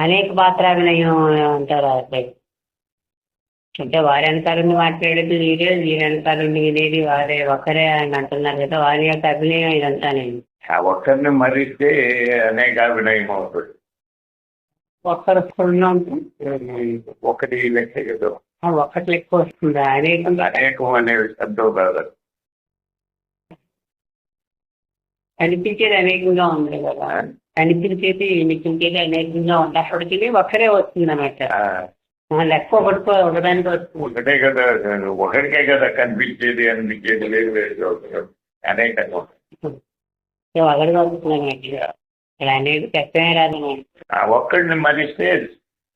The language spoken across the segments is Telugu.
అనేక పాత్రాభినయం అంటారు అక్కడ అంటే వారి వెనకాలండి మాట్లాడేది వీరే వీరి వెనకాలండి వినేది వారే ఒకరే అని అంటున్నారు కదా వారి యొక్క అభినయం ఇదంతా నేను. ఆ ఒక్కరిని మరిస్తే అనేక అభినయం అవుతుంది. ఒక్కరు ఒకటి ఒక్కటి ఎక్కువ వస్తుంది. అనేకంగా అనేకం అనే శబ్దం కాదు. కనిపించేది అనేకంగా ఉంది కదా. కనిపించేది మిగిలించేది అనేకంగా ఉన్నప్పటికీ ఒక్కరే వస్తుంది అన్నమాట లెక్క ఒకటికో ఒకదానికి వస్తుంది. ఒకటే కదా ఒకరికే కదా కనిపించేది అనిపించేది లేదు లేదు అనేకంగా సో ఒకటిగా వస్తుంది అన్నమాట ఇక్కడ అనేది కష్టమే రాదు ఒక్కడిని మరిస్తే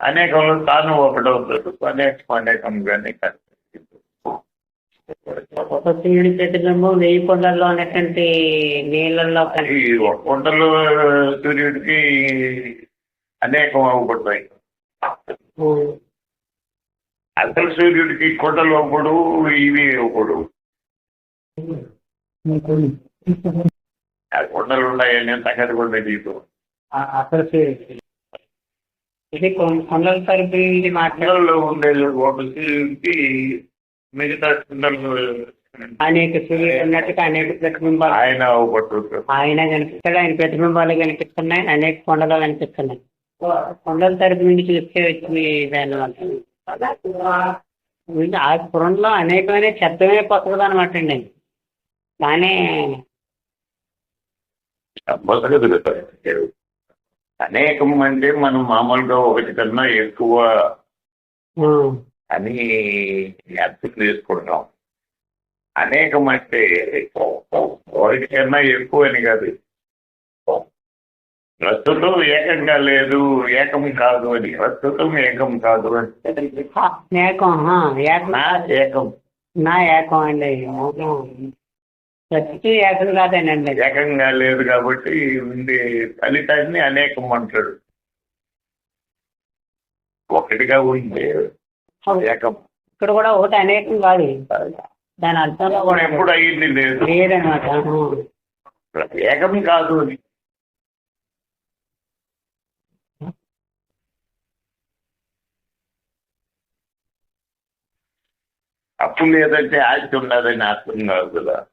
అనేకంలో తాను ఒకటవుతాడు అనేకం అనేకంగానే కనిపిస్తుంది ఒక సూర్యుడి ప్రతిబింబం వెయ్యి కొండల్లో ఉన్నటువంటి నీళ్ళల్లో ఈ కొండలో సూర్యుడికి అనేకం అవ్వబడతాయి. అసలు సూర్యుడికి కొండలు ఒకడు ఇవి ఒకడు కొండలు ఉన్నాయని తగ్గదు కొండ నీకు అసలు ఇది కొండల తరపు మాట్లాడు కొండల్లో ఉండేది ఒక సూర్యుడికి మిగతా అనేక సూర్యుడు అనేక ప్రతిబింబాలు. ఆయన ఆయన కనిపిస్తాడు ఆయన ప్రతిబింబాలు కనిపిస్తున్నాయి అనేక కొండలు కనిపిస్తున్నాయి. కొండల తరపు నుండి చూస్తే వచ్చింది దాని ఆ స్ఫురణలో అనేకమైన శబ్దమే కొత్తది అనమాట అండి. కానీ అనేకం అంటే మనం మామూలుగా ఒకటి కన్నా ఎక్కువ అని అర్థం చేసుకుంటాం. అనేకం అంటే ఒకటి కన్నా ఎక్కువ అని కాదు ప్రస్తుతం ఏకంగా లేదు ఏకం కాదు అని. ప్రస్తుతం ఏకం కాదు అని. ఏకం నా ఏకం. నా ఏకం అండి. ప్రతి ఏకం కాదేనండి. ఏకంగా లేదు కాబట్టి ఉండే ఫలితాన్ని అనేకం అంటాడు. ఒకటిగా ఉండే ఏకం ఇక్కడ కూడా ఒకటి అనేకం కాదు. దాని కూడా ఎప్పుడు అయ్యింది లేదు. లేదనమాట ఏకం కాదు అని అప్పు లేదంటే ఆస్తి ఉన్నదని అర్థం కాదు కదా.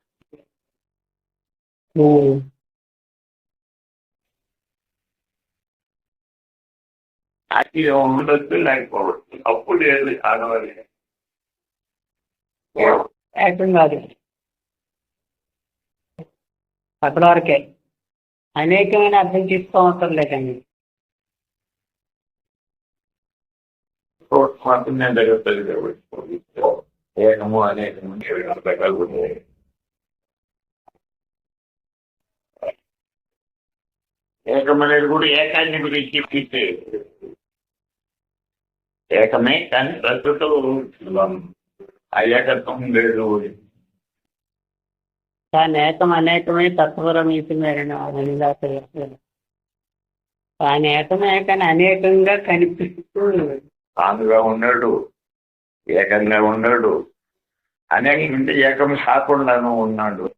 ఆస్తి ఉండొచ్చు లేకపోవచ్చు అప్పు లేదు ఆడవాలి ఏకం కాదు. అక్కడ వరకే అనేకమైన అర్థం తీసుకోవటం లేదండి. మాత్రమే జరుగుతుంది కాబట్టి ఏకము అనేకము ఏడు రకాలు ఉన్నాయి. ఏకం అనేది కూడా ఏకాన్ని గురించి ఏకమే కానీ ప్రస్తుతం ఆ ఏకత్వం లేదు. దాని ఏకం అనేకమే తత్వరం మీతున్నారని దాని ఏకమే కానీ అనేకంగా కనిపిస్తూ తానుగా ఉన్నాడు. ఏకంగా ఉన్నాడు. అనేక ఉంటే ఏకం కాకుండాను ఉన్నాడు.